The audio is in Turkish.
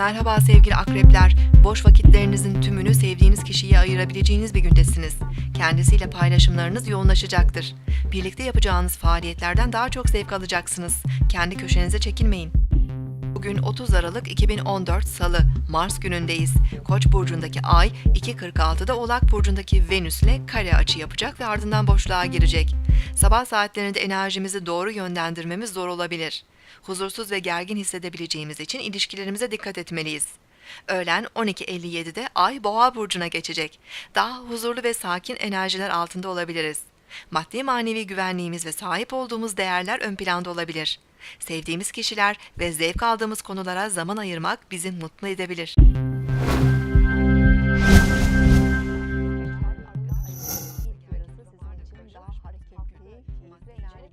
Merhaba sevgili akrepler. Boş vakitlerinizin tümünü sevdiğiniz kişiye ayırabileceğiniz bir gündesiniz. Kendisiyle paylaşımlarınız yoğunlaşacaktır. Birlikte yapacağınız faaliyetlerden daha çok zevk alacaksınız. Kendi köşenize çekilmeyin. Bugün 30 Aralık 2014 Salı, Mars günündeyiz. Koç burcundaki Ay 2.46'da Oğlak burcundaki Venüs ile kare açı yapacak ve ardından boşluğa girecek. Sabah saatlerinde enerjimizi doğru yönlendirmemiz zor olabilir. Huzursuz ve gergin hissedebileceğimiz için ilişkilerimize dikkat etmeliyiz. Öğlen 12.57'de Ay Boğa burcuna geçecek. Daha huzurlu ve sakin enerjiler altında olabiliriz. Maddi manevi güvenliğimiz ve sahip olduğumuz değerler ön planda olabilir. Sevdiğimiz kişiler ve zevk aldığımız konulara zaman ayırmak bizi mutlu edebilir.